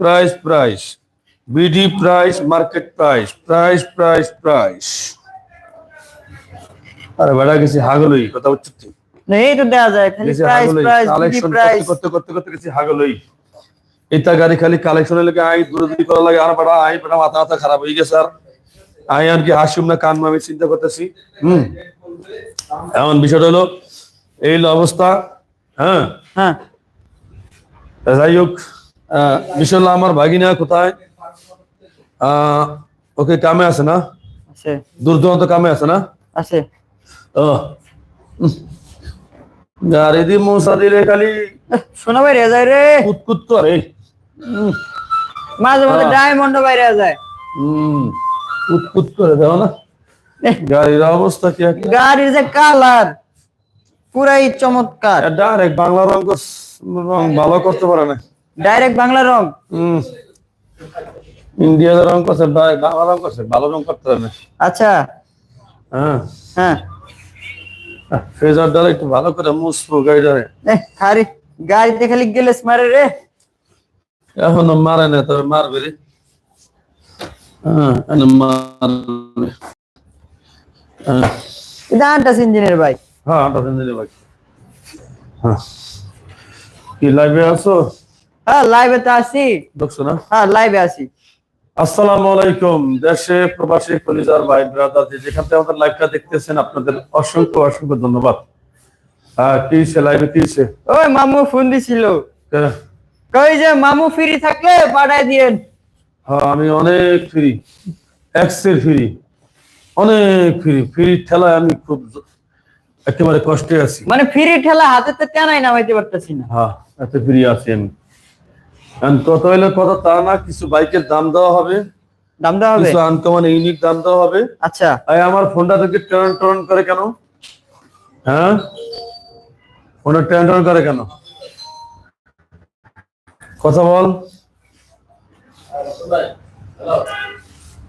Price price BD price market price price price price আরে বেড়া গেছি হাগলই কথা হচ্ছে এই তো দেওয়া যায় খালি প্রাইস প্রাইস কালেকশন প্রাইস করতে করতে করতে গেছি হাগলই। এটা গাড়ি খালি কালেকশনের লেগে আই দূরদূরি করা লাগে আর বেড়া আই বেড়া মাথা মাথা খারাপ হয়ে গেছে আর। আই আর কি হাসিম না কান আমি চিন্তা করতেছি। হুম? এমন বিষয়টা হলো এই অবস্থা হ্যাঁ? হ্যাঁ। যাই হোক হলো আমার ভাগিনা কোথায়? আহ, ওকে কামে আছে না? আছে। দূর দূরান্ত কামে আছে না? আছে। গাড়ি দিয়ে মশা দিলে খালি। শোনা বাইরে যায় রে। কুতকুত করে। মাঝে মাঝে। ডায়মন্ড বাইরে যায়। উম, কুতকুত করে দাও না। গাড়ির অবস্থা কি গাড়ির যে কালার পুরাই চমৎকার। ডাইরেক্ট বাংলা রং রং ভালো করতে পারে না। ডাইরেক্ট বাংলা রং। উম। ইন্ডিয়াতে রং করছে বা- বাংলা রং করছে ভালো রং করতে না আচ্ছা। হ্যাঁ। হ্যাঁ। ফেজার দ্বারা একটু ভালো করে মুসবো গাড়িটারে খালি গাড়িতে খালি গেলে মারে রে। এখনও মারে না তবে মারবে রে। হ্যাঁ মারবে। হ্যাঁ। এটা আন্টাস ইঞ্জিনের ভাই। হ্যাঁ দিন দিলে ভাই। হ্যাঁ। কি লাইভে আছো? হ্যাঁ লাইভে তো আসি দেখছ না? হ্যাঁ লাইভে আসি আসসালামু আলাইকুম দেশে প্রবাসী কলিজার ভাই ব্রাদার যেখান থেকে আমাদের লাইভটা দেখতেছেন আপনাদের অসংখ্য অসংখ্য ধন্যবাদ। লাইভে কি ওই মামু ফোন দিছিল। কই যে মামু ফ্রি থাকলে পাঠাই দিয়েন। হ্যাঁ আমি অনেক ফ্রি এক্সের ফ্রি অনেক ফ্রি ফ্রি ঠেলায় আমি খুব একেবারে কষ্টে আছি। মানে ফ্রি ঠেলা হাতে তো টানাই নামাইতে পারতেছি না। হ্যাঁ এত ফ্রি আছি আমি। কত হইলে কথা তা না কিছু বাইকের দাম দেওয়া হবে। দাম দেওয়া হবে? কিছু আনকমন ইউনিক দাম দেওয়া হবে। আচ্ছা। আই আমার ফোনটা থেকে টার্ন টার্ন করে কেন? হ্যাঁ? ফোনটা টার্ন টার্ন করে কেন? কথা বল।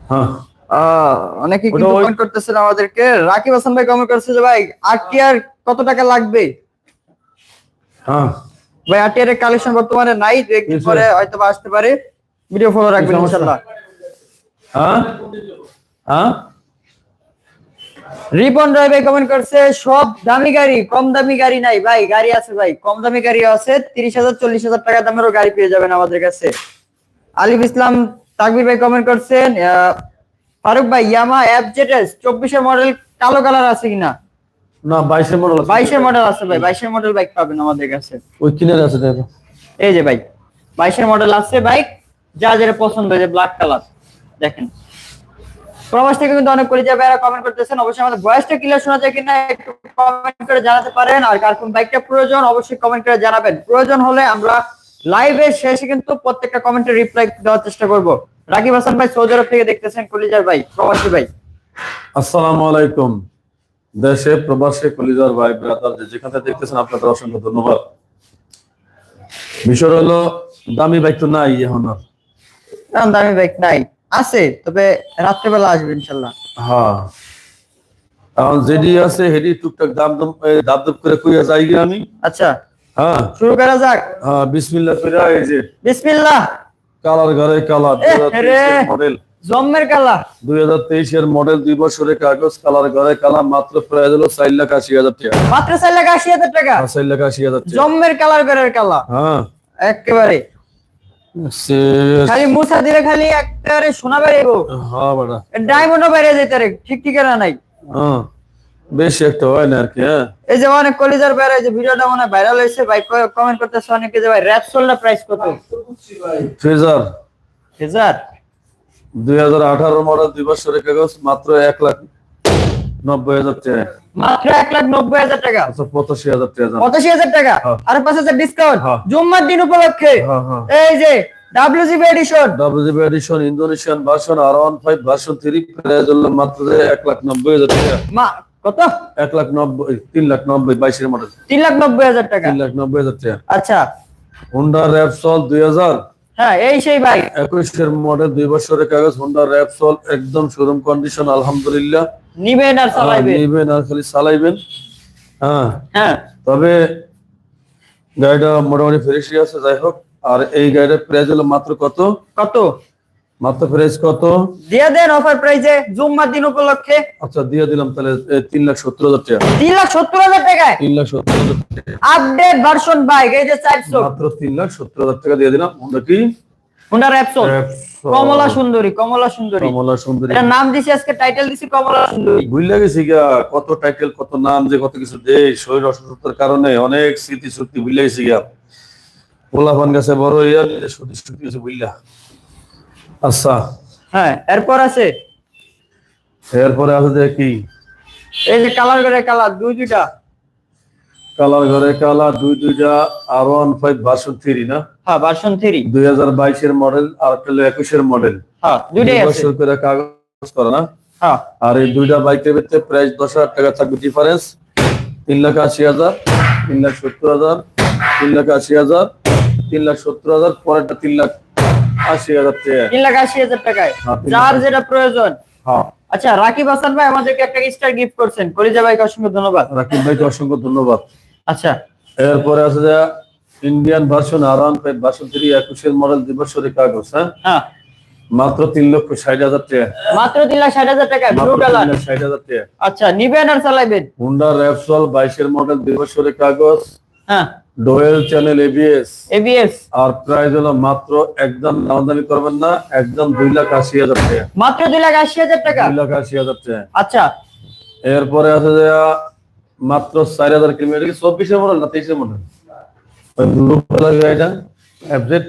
হ্যাঁ। আহ, অনেকে কিন্তু কমেন্ট করতেছেন আমাদেরকে রাকিব হাসান ভাই কমেন্ট করছে যে ভাই আরটিআর কত টাকা লাগবে? হ্যাঁ। ভাই এর কালেকশন বর্তমানে নাই একদিন পরে হয়তো আসতে পারে। ভিডিও ফলো রাখবেন? ইনশাআল্লাহ হ্যাঁ? হ্যাঁ? রিপন রায় ভাই কমেন্ট করছে সব দামি গাড়ি কম দামি গাড়ি নাই। ভাই গাড়ি আছে ভাই কম দামি গাড়ি আছে তিরিশ হাজার চল্লিশ হাজার টাকা দামেরও গাড়ি পেয়ে যাবেন আমাদের কাছে। আলিফ ইসলাম তাকবির ভাই কমেন্ট করছেন ফারুক ভাই ইয়ামা অ্যাপ জেটেস চব্বিশের মডেল কালো কালার আছে কিনা? না বাইশের মডেল আছে। বাইশের মডেল আছে ভাই বাইশের মডেল বাইক পাবেন আমাদের কাছে। ওই কিনারে আছে দেখো। এই যে বাইক বাইশের মডেল আছে বাইক যা যেটা পছন্দ হয়েছে ব্ল্যাক কালার দেখেন। প্রবাস থেকে কিন্তু অনেক করে যাবে কমেন্ট করতেছেন অবশ্যই আমাদের ভয়েসটা ক্লিয়ার শোনা যায় কিনা একটু কমেন্ট করে জানাতে পারেন আর কার কোন বাইকটা প্রয়োজন অবশ্যই কমেন্ট করে জানাবেন। প্রয়োজন হলে আমরা লাইভে শেষে কিন্তু প্রত্যেকটা কমেন্টে রিপ্লাই দেওয়ার চেষ্টা করব। রাকিব হাসান ভাই সৌদি আরব থেকে দেখতেছেন কলিজার ভাই প্রবাসী ভাই। আসসালামু আলাইকুম। দেশে প্রবাসে কলিজার ভাই ব্রাদার যে যেখান দেখতেছেন আপনাদের অসংখ্য ধন্যবাদ। বিষয় হলো দামি বাইক তো নাই এখন আর। দামি বাইক নাই। আছে তবে রাত্রেবেলা আসবে ইনশাল্লাহ। হ্যাঁ। এখন আছে হেডি টুকটাক দাম দাম দাম দাম করে কইয়া যাই গিয়ে আমি। আচ্ছা। হ্যাঁ। শুরু করা যাক। হ্যাঁ বিসমিল্লাহ করে এই যে বিসমিল্লাহ। কালার ঘরে কালার মডেল জম্মের কালা দুই হাজার তেইশের মডেল দুই বছরের কাগজ কালার ঘরে কালার মাত্র প্রায় হলো চার লাখ আশি হাজার টাকা। মাত্র চার লাখ আশি হাজার টাকা? হ্যাঁ, চার লাখ আশি হাজার জম্মের কালার বেরের কালা হ্যাঁ। একেবারে। খালি মুসা দিলে খালি একেবারে সোনা বেরিয়ে হ্যাঁ বেটা ডায়মন্ডও বেরিয়ে যেতে রে ঠিক ঠিকানা নাই। হ্যাঁ। বেশি একটা হয় না আর কি এই যে অনেক কলিজার বের যে ভিডিওটা মনে ভাইরাল হয়েছে ভাই কমেন্ট করতেছে অনেকে যে ভাই র্যাপ সোলটা প্রাইস কত? ফ্রেজার হাজার দুই হাজার আঠারো মডেল দুই বছরের কাগজ মাত্র এক লাখ নব্বই হাজার টাকা। মাত্র এক লাখ নব্বই হাজার টাকা? আচ্ছা পঁচাশি হাজার টাকা পঁচাশি হাজার টাকা? হ্যাঁ। আর পাঁচ হাজার ডিসকাউন্ট হ্যাঁ। জুম্মার দিন উপলক্ষে? হ্যাঁ এই যে WGB edition WGB edition Indonesian version R one five version three price হলো মাত্র এক লাখ নব্বই হাজার টাকা। কত? এক লাখ নব্বই তিন লাখ নব্বই বাইশের মডেল তিন লাখ নব্বই হাজার টাকা। তিন লাখ নব্বই হাজার টাকা। আচ্ছা। হোন্ডা র্যাপসল দুই হাজার হ্যাঁ এই সেই ভাই। একুশের মডেল দুই বছরের কাগজ হোন্ডা র্যাপসল একদম শোরুম কন্ডিশন আলহামদুলিল্লাহ। নিবেন আর আর নিবেন আর খালি চালাইবেন। হ্যাঁ। হ্যাঁ। তবে গাড়িটা মোটামুটি ফ্রেশই আছে যাই হোক। আর এই গাড়িটার প্রাইস হলো মাত্র কত? কত? মাত্র প্রাইস কত? দিয়ে দেন অফার প্রাইজে জুম্মার দিন উপলক্ষে। আচ্ছা দিয়ে দিলাম তাহলে তিন লাখ সত্তর হাজার টাকা। তিন লাখ সত্তর হাজার টাকায়? তিন লাখ সত্তর হাজার আপডেট ভার্সন বাইক এই যে চারশো মাত্র তিন লাখ সত্তর হাজার টাকা দিয়ে দিলাম। কি? হুন্ডা কমলা সুন্দরী কমলা সুন্দরী। কমলা সুন্দরী। এটা নাম দিছি আজকে টাইটেল দিছি কমলা সুন্দরী। ভুলে গেছি গা কত টাইটেল কত নাম যে কত কিছু। দে শরীর অসুস্থতার কারণে অনেক স্মৃতি শক্তি ভুলে গেছি গা। পোলাপান গাছে বড় ইয়া সত্যি সত্যি গেছে বুঝলা আচ্ছা। হ্যাঁ এরপর আছে? এরপরে আছে যে কি? এই যে কালার করে কালার দুই দুইটা। কালার ঘরে কালার দুই দুইটা R one five version three না? হ্যাঁ ভার্সন থ্রি। দুই হাজার বাইশের মডেল আর একটা হলো একুশের মডেল। হ্যাঁ দুইটাই আছে। বছর করে কাগজ করা না? হ্যাঁ। আর এই দুইটা বাইকের ভিতরে প্রাইস দশ হাজার টাকা থাকবে ডিফারেন্স তিন লাখ আশি হাজার তিন লাখ সত্তর হাজার তিন লাখ আশি হাজার তিন লাখ সত্তর হাজার পরেরটা তিন লাখ আশি হাজার তিন লাখ আশি হাজার টাকায়। হ্যাঁ, যার যেটা প্রয়োজন। হ্যাঁ। আচ্ছা রাকিব হাসান ভাই আমাদেরকে একটা স্টার গিফট করছেন। কলিজা ভাইকে অসংখ্য ধন্যবাদ। রাকিব ভাইকে অসংখ্য ধন্যবাদ। আচ্ছা। এরপরে আছে যে Indian version R one five version three একুশের মডেল দুই বছরের কাগজ হ্যাঁ? হ্যাঁ। মাত্র তিন লক্ষ ষাট হাজার টাকা। মাত্র তিন লাখ ষাট হাজার টাকা ব্লু কালার ষাট হাজার টাকা। আচ্ছা নিবেন আর চালাইবেন। হুন্ডা র্যাপসল বাইশের মডেল দুই বছরের কাগজ হ্যাঁ। ডোয়েল চ্যানেল এবিএস এবিএস আর প্রাইস হলো মাত্র একদম দামাদামি করবেন না একদম দুই লাখ আশি হাজার টাকা। মাত্র দুই লাখ আশি হাজার টাকা? দুই লাখ আশি হাজার টাকা। আচ্ছা। এরপরে আছে যে মাত্র চার হাজার কিলোমিটার চব্বিশের মডেল না তেইশের মডেল? ব্লু কালার গাড়িটা অ্যাপডেট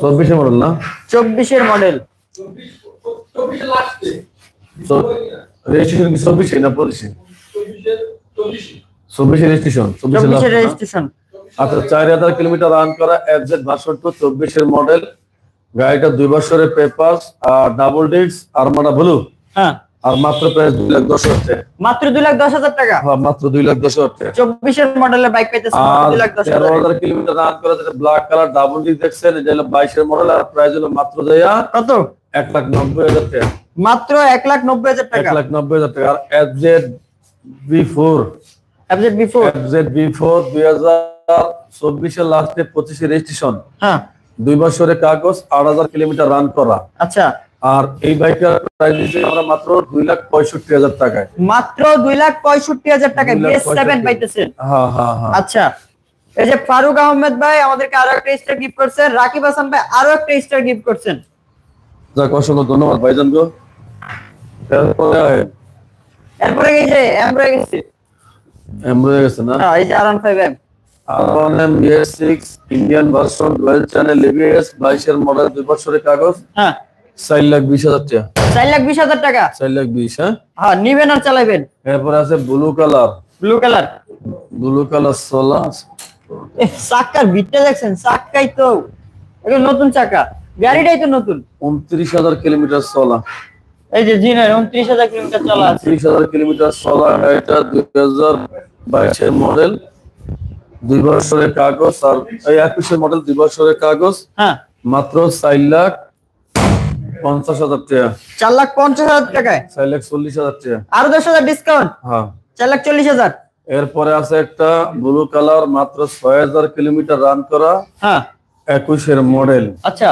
চব্বিশের মডেল না? চব্বিশের মডেল। রেজিস্ট্রেশন চব্বিশে না পঁচিশে? চব্বিশে রেজিস্ট্রেশন চব্বিশে রেজিস্ট্রেশন আচ্ছা চার হাজার কিলোমিটার রান করা এফজেড ভার্সন টু চব্বিশের মডেল গাড়িটা দুই বছরের পেপার আর ডাবল ডিস্ক আরমাডা ব্লু হ্যাঁ। আর মাত্র প্রাইস দুই লাখ দশ হাজার মাত্র দুই লাখ দশ হাজার টাকা? হ্যাঁ, মাত্র দুই লাখ দশ হাজার টাকা। চব্বিশের মডেলের বাইক পাইতেছে আর দুই লাখ দশ হাজার কিলোমিটার রান করা যেটা ব্ল্যাক কালার ডাবল ডিস্ক দেখছেন এটা হলো বাইশের মডেল আর প্রাইস হলো মাত্র দেয়া কত? এক লাখ নব্বই হাজার টাকা। মাত্র এক লাখ নব্বই হাজার এক টাকা লাখ নব্বই হাজার টাকা। আর এফজেড বি ফোর অ্যাবজেট বিফোর এফজেড বি ফোর দুই হাজার চব্বিশের লাস্টে পঁচিশে রেজিস্ট্রেশন হ্যাঁ। দুই বছরের কাগজ আট হাজার কিলোমিটার রান করা। আচ্ছা। আর এই বাইকটার প্রাইস আমরা মাত্র লাখ হাজার টাকায়। মাত্র লাখ হাজার পাইতেছেন। হ্যাঁ হ্যাঁ হ্যাঁ। আচ্ছা। এই যে ফারুক আহমেদ ভাই আমাদেরকে আরও একটা স্টার গিফট করছেন। রাকিব হাসান ভাই আরও একটা স্টার গিফট করছেন। যাক অসংখ্য ধন্যবাদ ভাইজান গো। এরপরে এই যে গেছে এম রয়ে গেছে না? এই যে R five M R M BS six Indian version dual channel ABS model দুই বছরের কাগজ। হ্যাঁ। লাখ হাজার টাকা। লাখ বিশ হাজার টাকা? লাখ হ্যাঁ? হ্যাঁ নিবেন আর এরপরে আছে blue colour blue colour blue colour সোলা চাকার ভিতরে দেখছেন? চাকাই তো। এটা নতুন চাকা গাড়িটাই তো নতুন। উনত্রিশ হাজার কিলোমিটার চলা এই যে জিনের উনত্রিশ হাজার কিলোমিটার চলা আছে। ত্রিশ হাজার কিলোমিটার চলা গাড়িটা দুই হাজার বাইশের মডেল। দুই বছরের কাগজ আর এই একুশের মডেল দুই বছরের কাগজ। হ্যাঁ। মাত্র চার লাখ পঞ্চাশ হাজার টাকা। চার লাখ পঞ্চাশ হাজার টাকায়? চার লাখ চল্লিশ হাজার টাকা। আরও দশ হাজার ডিসকাউন্ট হ্যাঁ। চার লাখ চল্লিশ হাজার? এরপরে আছে একটা ব্লু কালার মাত্র ছয় হাজার কিলোমিটার রান করা হ্যাঁ। একুশের মডেল। আচ্ছা।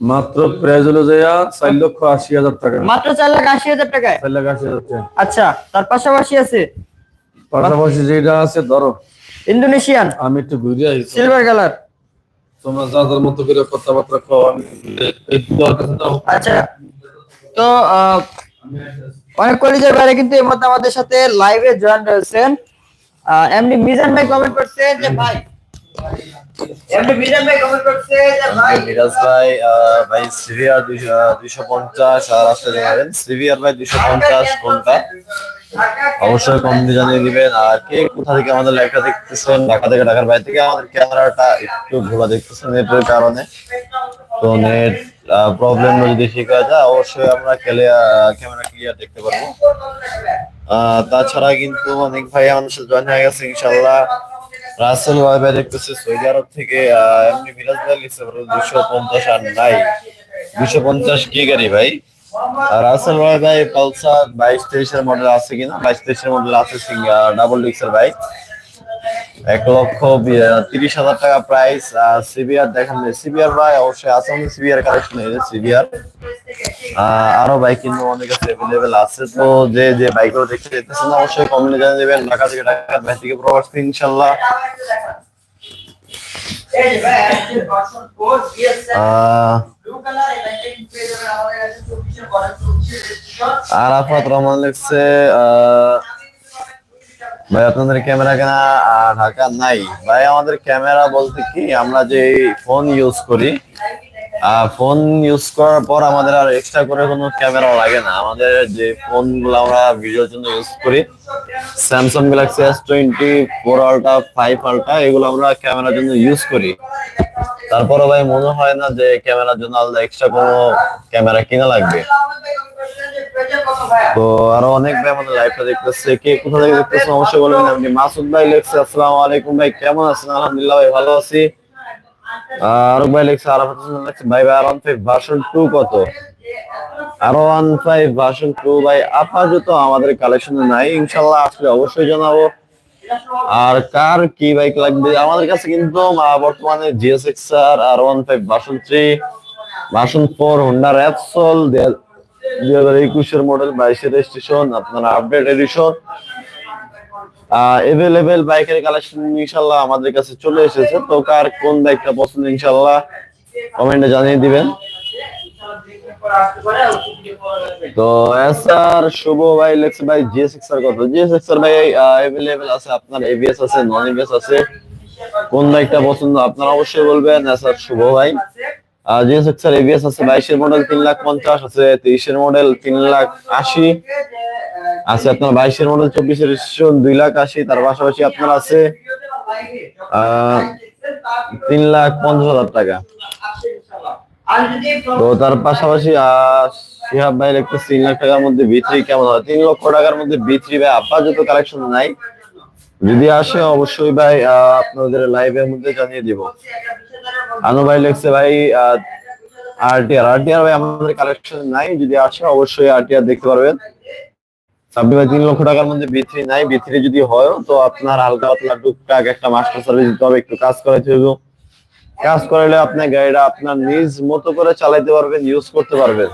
মাত্র প্রাইস হলো যে চার লক্ষ আশি হাজার টাকা। মাত্র চার লাখ আশি হাজার টাকায়? চার লাখ আশি হাজার টাকা। আচ্ছা তার পাশাপাশি আছে? পাশাপাশি যেটা আছে ধরো। ইন্দোনেশিয়ান? আমি একটু ঘুরে আসি। সিলভার কালার তোমরা যাদের মতো করে কথাবার্তা কও আমি এই আচ্ছা তো অনেক কলেজের বাইরে কিন্তু এর মধ্যে আমাদের সাথে লাইভে জয়েন রয়েছেন। এমনি মিজান ভাই কমেন্ট করছে যে ভাই মিরাজ ভাই ভাই দুইশো পঞ্চাশ আর আসতে জানাবেন সিভিআর ভাই দুইশো পঞ্চাশ কোনটা? অবশ্যই কম জানিয়ে দিবেন। আর কে কোথা থেকে আমাদের দেখতেছেন? ঢাকা থেকে ঢাকার বাইরে থেকে আমাদের ক্যামেরাটা একটু ঘোলা দেখতেছেন নেটের কারণে। তো নেট প্রবলেম যদি ঠিক হয়ে যায় অবশ্যই আমরা ক্যামেরা ক্লিয়ার দেখতে পারব। আহ, তাছাড়া কিন্তু অনেক ভাই আমাদের সাথে জয়েন হয়ে গেছে ইনশাল্লাহ রাসেল ভাই দেখতেছে, সৌদি আরব থেকে এমনি মিরাজ ভাই লিখছে দুশো পঞ্চাশ আর নাই। দুশো পঞ্চাশ কি গাড়ি ভাই। রাসেল ভাই ভাই পালসার বাইশ তেইশের মডেল আছে কিনা? বাইশ তেইশের মডেল আছে ডাবল ডিক্সের বাইক এক লক্ষ তিরিশ হাজার টাকা প্রাইস সিবিআর দেখেন সিবিআর ভাই অবশ্যই আছে সিবিআর কালেকশন সিবিআর আরও বাইক কিন্তু অনেক কাছে অ্যাভেলেবেল আছে। তো যে যে বাইকগুলো দেখতে যেতেছেন, অবশ্যই কমেন্টে জানিয়ে দেবেন। ঢাকা থেকে ঢাকা ভাই থেকে প্রবাস ইনশাল্লাহ আরাফাত রহমান লিখছে ভাই, আপনাদের ক্যামেরা কেনা ঢাকা নাই। ভাই, আমাদের ক্যামেরা বলতে কি, আমরা যে ফোন ইউজ করি ফোন ইউজ করার পর আমাদের আর এক্সট্রা করে কোনো ক্যামেরা লাগে না। আমাদের যে ফোনগুলো আমরা ভিডিওর জন্য ইউজ করি Samsung Galaxy S twenty four ultra five ultra এগুলো আমরা ক্যামেরার জন্য ইউজ করি। তারপরে ভাই মনে হয় না যে ক্যামেরার জন্য আলাদা এক্সট্রা কোনো ক্যামেরা কিনা লাগবে। তো আরও অনেক ভাই আমাদের লাইভটা দেখতেছে। কে কোথা থেকে দেখতেছেন অবশ্যই বলবেন আপনি মাসুদ ভাই লেখছে, আসসালামু আলাইকুম ভাই, কেমন আছেন? আলহামদুলিল্লাহ ভাই, ভালো আছি। আরও ভাই লেখছে আরাফাত হোসেন লেখছে। ভাই ভাই আরাম ফাইভ ভার্সন টু কত? R one five version two ভাই, আপাতত আমাদের কালেকশনে নাই। ইনশাল্লাহ আসলে অবশ্যই জানাব। আর কার কি বাইক লাগবে? আমাদের কাছে কিন্তু বর্তমানে GSX R R one five version three version four Honda Repsol দুই হাজার একুশের মডেল বাইশের রেজিস্ট্রেশন আপনার আপডেট এডিশন অ্যাভেলেবেল বাইকের কালেকশন ইনশাল্লাহ আমাদের কাছে চলে এসেছে। তো কার কোন বাইকটা পছন্দ ইনশাল্লাহ কমেন্টে জানিয়ে দিবেন। তো এসআর শুভ ভাই লেক্স ভাই জিএস এক্সের কথা। জিএস এক্সের ভাই অ্যাভেলেবেল আছে, আপনার এবিএস আছে নন এবিএস আছে। কোন বাইকটা পছন্দ আপনারা অবশ্যই বলবেন এসআর শুভ ভাই। জিএস এক্সের এবিএস আছে, বাইশের মডেল তিন লাখ পঞ্চাশ আছে তেইশের মডেল তিন লাখ আশি। আছে আপনার 22 এর মডেল 24 এর রেজিস্ট্রেশন 2 লাখ 80 তার পাশাপাশি আপনার আছে 3 লাখ 50 হাজার টাকা। তো তার পাশাপাশি শিহাব ভাই একটা তিন লাখ টাকার মধ্যে বিথ্রি কেমন হয় তিন লক্ষ টাকার মধ্যে বিথ্রি ভাই আপাতত কালেকশন নাই, যদি আসে অবশ্যই ভাই আপনাদের লাইভের মধ্যে জানিয়ে দিব। আনু ভাই লেখছে, ভাই আরটিআর আরটিআর ভাই আমাদের কালেকশন নাই, যদি আসে অবশ্যই আরটিআর দেখতে পারবেন। সাব্বির ভাই, তিন লক্ষ টাকার মধ্যে বিথ্রি নাই। বিথ্রি যদি হয়, তো আপনার হালকা পাতলা টুকটাক একটা মাস্টার সার্ভিস দিতে হবে, একটু কাজ করাইতে হবে কাজ করাইলে আপনার গাড়িটা আপনার নিজ মতো করে চালাইতে পারবেন ইউজ করতে পারবেন।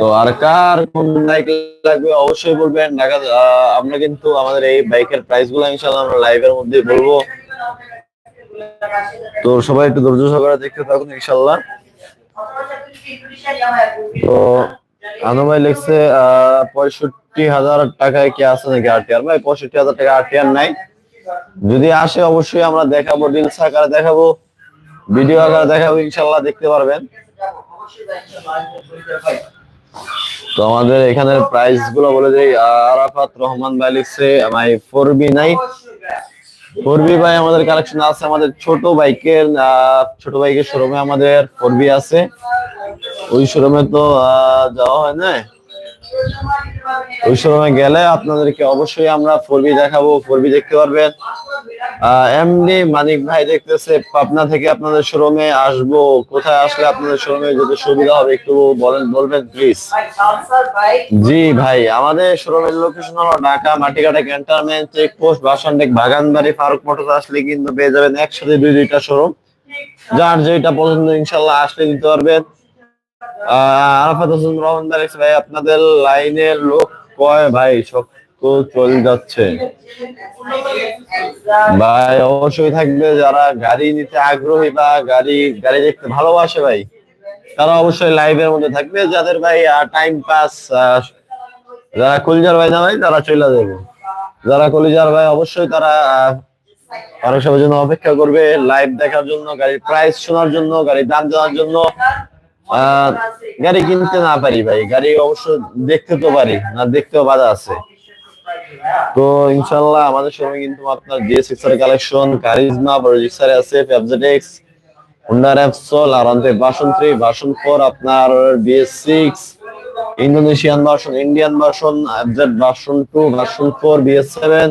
তো আর কার কোন বাইক লাগবে অবশ্যই বলবেন। ঢাকা আমরা কিন্তু আমাদের এই বাইকের প্রাইসগুলো ইনশাল্লাহ আমরা লাইভের মধ্যে বলব। তো সবাই একটু ধৈর্য সহকারে দেখতে থাকুন ইনশাল্লাহ তো আনু ভাই লিখছে পঁয়ষট্টি হাজার টাকায় কি আছে নাকি আরটিআর ভাই, পঁয়ষট্টি হাজার টাকা আরটিআর নাই। যদি আসে, অবশ্যই আমরা দেখাবো রিলস আকারে দেখাবো ভিডিও আকারে দেখাবো ইনশাল্লাহ দেখতে পারবেন। তো আমাদের এখানের প্রাইসগুলো বলে দিই, আরাফাত রহমান ভাই লিখছে আমার ফোর বি নাই ফোর বি ভাই, আমাদের কালেকশন আছে, আমাদের ছোট বাইকের ছোট বাইকের শোরুমে আমাদের ফোর বি আছে। ওই তো যাওয়া হয় না ওই গেলে আপনাদেরকে অবশ্যই আমরা ফোর বি দেখাবো ফোর বি দেখতে পারবেন। এমনি মানিক ভাই দেখতেছে, পাবনা থেকে আপনাদের শোরুমে কোথায় আসলে আপনাদের শোরুমে যেতে সুবিধা হবে একটু বলেন, বলবেন প্লিজ জি ভাই, আমাদের শোরুমের লোকেশন হলো Dhaka Matikata check post Bhashantek Baganbari, Faruk motors আসলে কিন্তু পেয়ে যাবেন একসাথে দুই দুইটা শোরুম। যার যেটা পছন্দ ইনশাল্লাহ আসলে দিতে পারবেন। আরাফাত হোসেন রহমান ভাই, আপনাদের লাইনের লোক কয়? ভাই, শক্ত চলে যাচ্ছে। ভাই, অবশ্যই থাকবে যারা গাড়ি নিতে আগ্রহী বা গাড়ি গাড়ি দেখতে ভালোবাসে ভাই, তারা অবশ্যই লাইভের মধ্যে থাকবে। যাদের ভাই টাইম পাস যারা কলিজার ভাই না ভাই, তারা চলে যাবে। যারা কলিজার ভাই, অবশ্যই তারা অনেক সময়ের জন্য অপেক্ষা করবে। লাইভ দেখার জন্য, গাড়ির প্রাইস শোনার জন্য, গাড়ির দাম জানার জন্য। গাড়ি কিনতে না পারি ভাই। গাড়ি অবশ্য দেখতে তো পারি, না দেখতেও বাধা আছে। তো ইনশাল্লাহ আমাদের সময় কিন্তু আপনার জিএস কালেকশন কারিজমা প্রজেক্সারে আছে ফ্যাবজেটেক্স হুন্ডা র্যাপসল আর অন্তে ভার্সন থ্রি ভার্সন ফোর আপনার BS six Indonesian version Indian version FZ version two version four BS seven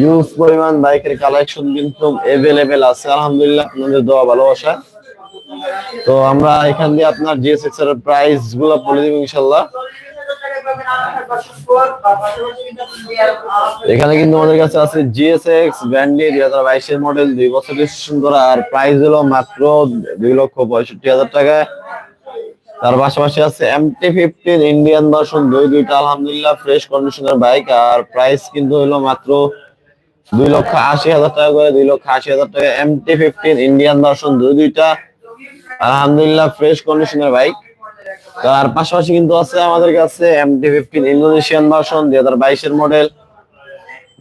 use পরিমাণ বাইকের কালেকশন কিন্তু এভেলেবেল আছে। আলহামদুলিল্লাহ আপনাদের দোয়া ভালোবাসা। তো আমরা এখান দিয়ে আপনার জিএসএক্স এর প্রাইসগুলো বলে দিব ইনশাল্লাহ এখানে কিন্তু আমাদের কাছে আছে জিএসএক্স ব্যান্ডি দুই হাজার বাইশের মডেল দুই বছর সুন্দর, আর প্রাইস হলো মাত্র দুই লক্ষ পঁয়ষট্টি হাজার টাকা তার পাশাপাশি আছে এমটি ফিফটিন ইন্ডিয়ান ভার্সন দুই দুইটা, আলহামদুলিল্লাহ ফ্রেশ কন্ডিশনের বাইক আর প্রাইস কিন্তু হলো মাত্র দুই লক্ষ আশি হাজার টাকা করে, দুই লক্ষ আশি হাজার টাকা। এমটি ফিফটিন ইন্ডিয়ান ভার্সন দুই দুইটা আলহামদুলিল্লাহ ফ্রেশ কন্ডিশনের বাইক তার পাশাপাশি কিন্তু আছে আমাদের কাছে এমটি ফিফটিন ইন্দোনেশিয়ান ভার্সন দুই হাজার বাইশের মডেল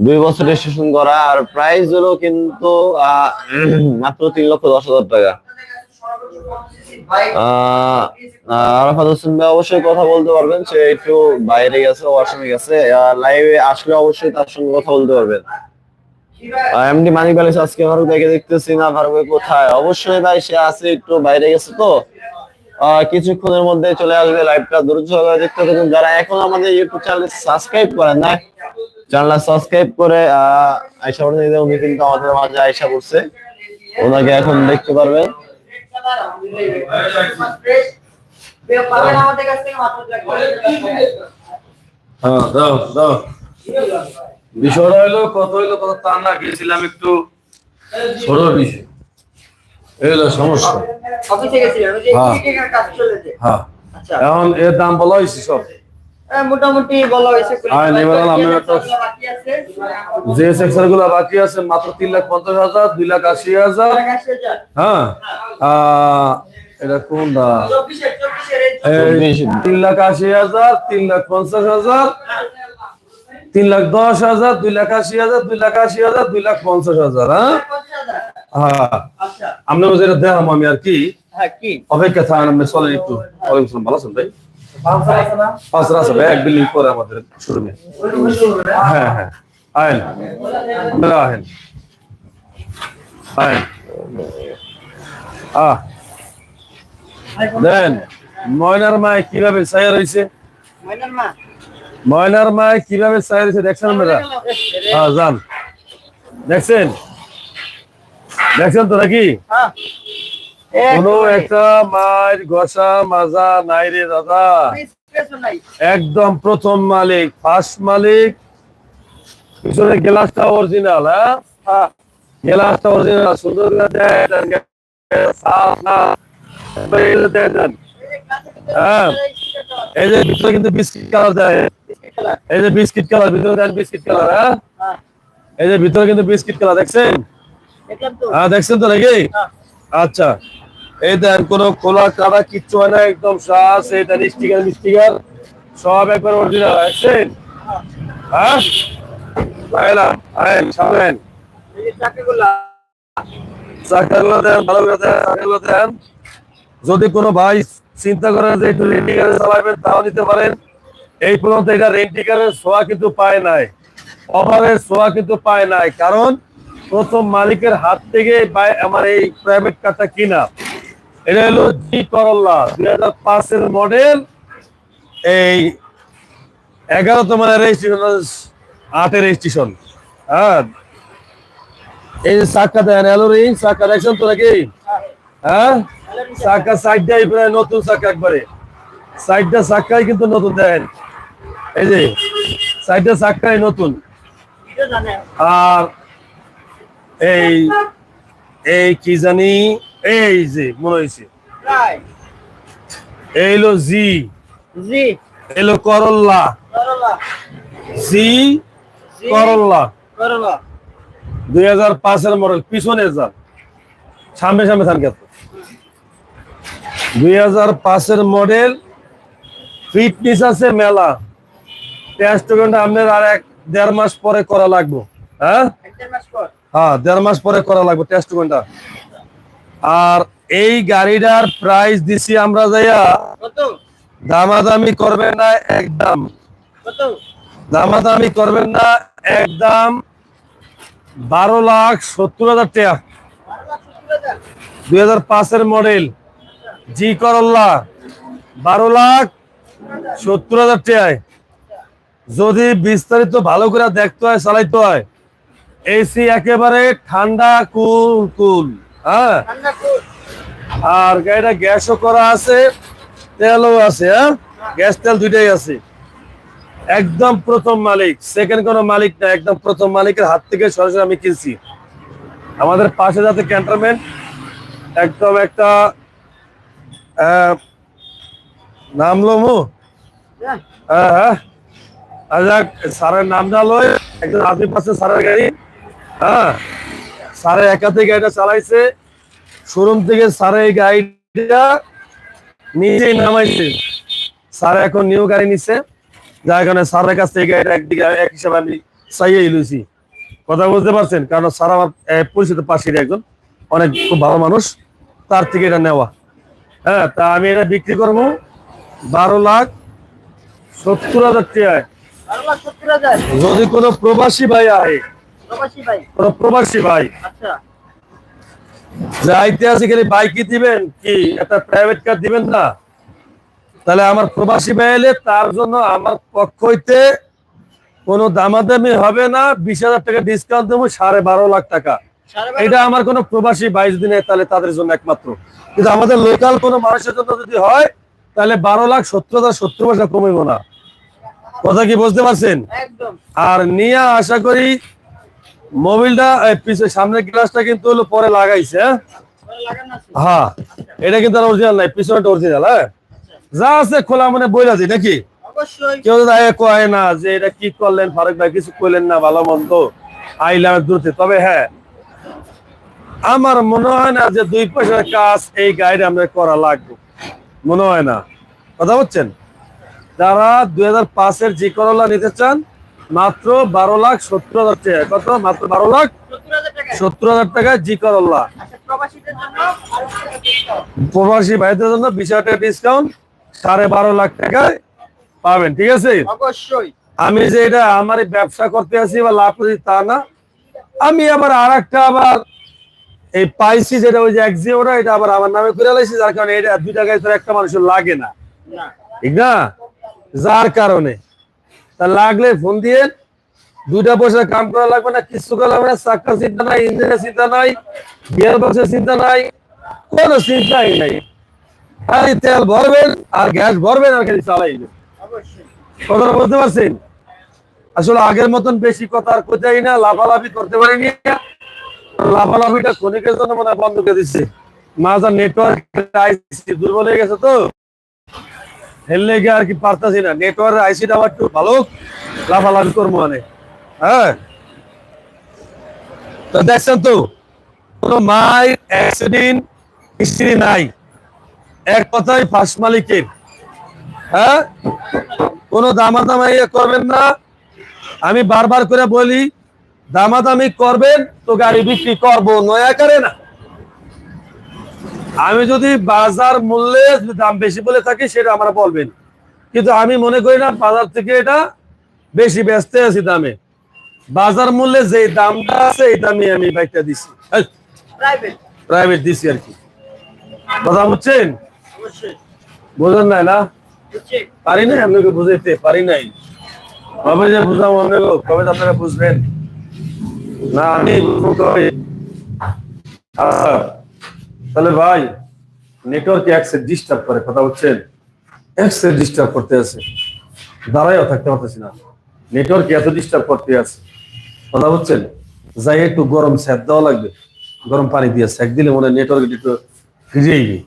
দুই বছর রেজিস্ট্রেশন করা, আর প্রাইস হলো কিন্তু মাত্র তিন লক্ষ দশ হাজার টাকা। আরাফাত অবশ্যই কথা বলতে পারবেন একটু বাইরে গেছে গেছে। লাইভে অবশ্যই তার সঙ্গে কথা বলতে পারবেন। এমডি মানিক বালিশ আজকে ফারুক ভাইকে দেখতেছি না ফারুক ভাই কোথায়? অবশ্যই ভাই সে আছে একটু বাইরে গেছে তো। আহ, কিছুক্ষণের মধ্যে চলে আসবে লাইভটা দ্রুত সহকারে দেখতে থাকুন। যারা এখন আমাদের ইউটিউব চ্যানেল সাবস্ক্রাইব করেন না চ্যানেলটা সাবস্ক্রাইব করে বলেন এই উনি কিন্তু আমাদের মাঝে আয়সা করছে। ওনাকে এখন দেখতে পারবেন। হ্যাঁ দাও দাও। বিষয়টা হইল কত হইল কত তা না গেছিলাম একটু ছোট বিষয়। এই সমস্যা। হ্যাঁ। হ্যাঁ। আচ্ছা। এখন এর দাম বলা হয়েছে সব। মোটামুটি বলা হয়েছে হ্যাঁ, যে সেকশনগুলো বাকি আছে মাত্র তিন লাখ পঞ্চাশ হাজার দুই লাখ আশি হাজার। আশি হ্যাঁ। এটা কোনটা। তিন লাখ আশি হাজার তিন লাখ পঞ্চাশ হাজার। তিন লাখ দশ হাজার দুই লাখ আশি হাজার দুই লাখ আশি হাজার দুই লাখ পঞ্চাশ হাজার হ্যাঁ? হ্যাঁ। আচ্ছা যেটা দেখাম আমি আর কি। হ্যাঁ কি? অপেক্ষা থাকেন আপনি চলেন একটু। ওয়ালাইকুম ভালো আছেন ভাই? পাঁচ আছে ভাই এক বিল্ডিং পরে আমাদের শোরুমে। হ্যাঁ হ্যাঁ। আপনারা আহেন আয়েন। আহ। দেন ময়নার মায় কীভাবে ছায়া রয়েছে? ময়নার মা? ময়নার মায় কীভাবে রয়েছে দেখছেন আপনারা হ্যাঁ যান দেখছেন দেখছেন তো নাকি হ্যাঁ কোনো একটা মায়ের ঘষা মাজা নাই রে দাদা একদম প্রথম মালিক ফার্স্ট মালিক পিছনে গ্লাসটা অরিজিনাল হ্যাঁ হ্যাঁ গ্লাসটা অরিজিনাল সুন্দর হ্যাঁ এই যে ভিতরে কিন্তু বিস্কিট কালার দেয় এই যে বিস্কিট কালার ভিতরে দেন বিস্কিট কালার হ্যাঁ? হ্যাঁ। এই যে ভিতরে কিন্তু বিস্কিট কালার দেখছেন? হ্যাঁ দেখছেন তো নাকি? হ্যাঁ। আচ্ছা। এই দেন কোনো খোলা কাটা কিচ্ছু হয় না একদম শ্বাস এই দেন স্টিকার স্টিকার সব একবার অরিজিনাল দেখছেন? হ্যাঁ? চাকাগুলা। দেন ভালো করে দেন চাকাগুলো দেন। যদি কোনো ভাই চিন্তা করেন যে একটু চালাবেন তাও নিতে পারেন। এই পর্যন্ত এটা রেন্টিকারের সোয়া কিন্তু পায় নাই। অফারের সোয়া কিন্তু পায় নাই, কারণ প্রথম মালিকের হাত থেকে আমার এই প্রাইভেট কারটা কিনা। এটা হলো জি করল্লা দুই হাজার পাঁচের মডেল এই এগারোতম মানে রেজিস্ট্রেশন আটের রেজিস্ট্রেশন হ্যাঁ। এই যে দেন এলো রিং চাক্কা দেখছেন তো নাকি? হ্যাঁ? চাক্কা সাইডটাই প্রায় নতুন চাক্কা একবারে। সাইডটা চাক্কাই কিন্তু নতুন দেন এই যে সাইডটা চাক্কাই নতুন। আর এই এই কি জানি, এই যে, মনে হয়েছে এই হলো জি। জি এলো করল্লা। জি। করল্লা। দুই হাজার পাঁচের মডেল, পিছনে যান। সামনে সামনে থান কেত দুই হাজার পাঁচের মডেল, ফিটনেস আছে, মেলা। টেস্ট আপনার আর এক দেড় মাস পরে করা লাগবে। হ্যাঁ? হ্যাঁ দেড় মাস পরে করা লাগবে টেস্ট আর এই গাড়িটার প্রাইস দিছি আমরা যাইয়া দামাদামি করবেন না একদম দামাদামি করবেন না একদম বারো লাখ সত্তর হাজার টাকা। দুই হাজার পাঁচের মডেল জি করল্লা বারো লাখ সত্তর হাজার টাকায়। যদি বিস্তারিত ভালো করে দেখতে হয় চালাইতে হয়। এসি একেবারে ঠান্ডা কুল কুল হ্যাঁ? আর গাড়িটা গ্যাসও করা আছে তেলও আছে হ্যাঁ? গ্যাস তেল দুইটাই আছে। একদম প্রথম মালিক সেকেন্ড কোনো মালিক না একদম প্রথম মালিকের হাত থেকে সরাসরি আমি কিনছি। আমাদের পাশে যাতে ক্যান্টনমেন্ট একদম একটা আহ, নাম লমু? হ্যাঁ। হ্যাঁ আর যাক, স্যারের নাম না লয় একজন আদমি পাশে স্যারের গাড়ি। হ্যাঁ স্যারের একাতে গাড়িটা চালাইছে। শোরুম থেকে স্যারের এই গাড়িটা নিজেই নামাইছে। স্যার এখন নিউ গাড়ি নিচ্ছে যার কারণে স্যারের কাছ থেকে গাড়িটা একদিকে এক হিসাবে আমি চাইয়েই লুছি কথা বুঝতে পারছেন? কারণ স্যার আমার পরিচিত পাশের একজন। অনেক খুব ভালো মানুষ। তার থেকে এটা নেওয়া। হ্যাঁ তা আমি এটা বিক্রি করব বারো লাখ সত্তর হাজার টাকায়। যদি কোনো প্রবাসী ভাই আহে কোনো প্রবাসী ভাই আচ্ছা। যে ঐতিহাসিক বাইক দিবেন কি একটা প্রাইভেট কার দিবেন না? তাহলে আমার প্রবাসী ভাই এলে তার জন্য আমার পক্ষ হইতে কোনো দামাদামি হবে না। বিশ হাজার টাকা ডিসকাউন্ট দেবো সাড়ে বারো লাখ টাকা। এটা আমার কোনো প্রবাসী বাইশ দিনে তাহলে তাদের জন্য একমাত্র। কিন্তু আমাদের লোকাল কোনো মানুষের জন্য যদি হয় তাহলে বারো লাখ সত্তর হাজার সত্তর পয়সা কমিব না। কথা কি বুঝতে পারছেন? আর নিয়ে আশা করি মোবিলটা সামনের গ্লাসটা কিন্তু হলো পরে লাগাইছে হ্যাঁ? হ্যাঁ এটা কিন্তু অরিজিনাল নাই পিছনটা অরিজিনাল হ্যাঁ? যা আছে খোলা মানে বইলা দিই নাকি? কেউ কয় না যে এটা কি করলেন ফারুক ভাই কিছু করলেন না ভালো মন্দ আইলাম দূরতে তবে হ্যাঁ আমার মনে হয় না যে দুই পয়সার কাজ এই গাইড আমরা করা লাগবে। মনে হয় না। কথা বলছেন যারা দুই হাজার পাঁচের জি করলা নিতে চান মাত্র বারো লাখ সত্তর হাজার টাকা। কত? মাত্র বারো লাখ সত্তর হাজার টাকা টাকায় জি করলা। প্রবাসীদের জন্য আরও টাকা discount। প্রবাসী ভাইদের জন্য বিশ হাজার টাকা ডিসকাউন্ট সাড়ে বারো লাখ টাকায় পাবেন ঠিক আছে? অবশ্যই। আমি যে এটা আমার ব্যবসা করতে আছি বা লাভ করছি তা না। আমি আবার আর একটা আবার এই পাইছি যেটা ওই যে একজিওটা এটা আবার আমার নামে করে লাইছি যার কারণে এটা দুই টাকায় তো একটা মানুষের লাগে না। ঠিক না? যার কারণে। তা লাগলে ফোন দিয়ে দুইটা পয়সা কাম করা লাগবে না কিছু করা লাগবে না চাক্কার চিন্তা নাই ইঞ্জিনের চিন্তা নাই গিয়ার বক্সের চিন্তা নাই কোনো চিন্তাই নাই। খালি তেল ভরবেন আর গ্যাস ভরবেন আর খালি চালাইবেন। কথাটা বলতে পারছেন? আসলে আগের মতন বেশি কথা আর কোথায় না লাফালাফি করতে পারিনি লাফালাফিটা ক্ষণিকের জন্য মনে হয় বন্ধ করে দিচ্ছে। মাঝার নেটওয়ার্ক দুর্বল হয়ে গেছে তো। গিয়ে আর কি পারতাছি না। নেটওয়ার্ক আইসিটা আমার একটু ভালো করব মানে। হ্যাঁ? তো দেখছেন তো, কোনো মাই অ্যাক্সিডেন্ট নাই। এক ফার্স্ট মালিকের। হ্যাঁ? কোনো দামাদামি করবেন না। আমি বারবার করে বলি, দামাদামি করবেন, তো গাড়ি বিক্রি করব। নয়া করে না। আমি যদি বাজার মূল্যে দাম বেশি বলে থাকি সেটা আমরা বলবেন। কিন্তু আমি মনে করি না বাজার থেকে এটা বেশি ব্যস্ত আছি দামে। বাজার মূল্যে যে দামটা আছে এই দামে আমি বাইকটা দিছি। প্রাইভেট দিছি আর কি। কথা বুঝছেন? বোঝেন নাই না? পারি নাই আপনাকে বুঝাইতে? পারি নাই। কবে যে বুঝাম আপনাকে? কবে আপনারা বুঝবেন? না আমি বুঝব কবে? আচ্ছা তাহলে ভাই নেটওয়ার্ক একসে ডিস্টার্ব করে কথা বলছেন একসে ডিস্টার্ব করতে আছে। দাঁড়াইও থাকতে পারতেছি না। নেটওয়ার্ক এত ডিস্টার্ব করতে আছে। কথা বলছেন যাই একটু গরম স্যাদ দেওয়া লাগবে। গরম পানি দিয়ে স্যাক দিলে মনে হয় নেটওয়ার্ক একটু ফিরিয়ে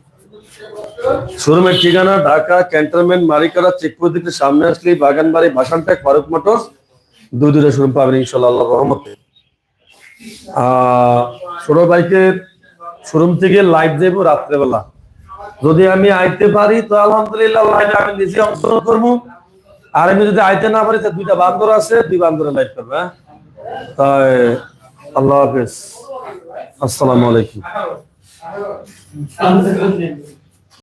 শোরুমের ঠিকানা ঢাকা ক্যান্টনমেন্ট মারিকারা চেকপোস্ট দিকে সামনে আসলে বাগানবাড়ি ভাসানটেক ফারুক মোটরস। দুই দুটো শোরুম পাবেন ইনশাল্লাহ রহমতে। আহ, ছোট বাইকের শোরুম থেকে লাইভ দেব রাত্রেবেলা। যদি আমি আইতে পারি, তো আলহামদুলিল্লাহ লাইভে আমি নিজে অংশগ্রহণ করব। আর আমি যদি আইতে না পারি, তো দুইটা বান্দর আছে, দুই বান্দরে লাইভ করব হ্যাঁ? তাই, আল্লাহ হাফেজ। আসসালামু আলাইকুম।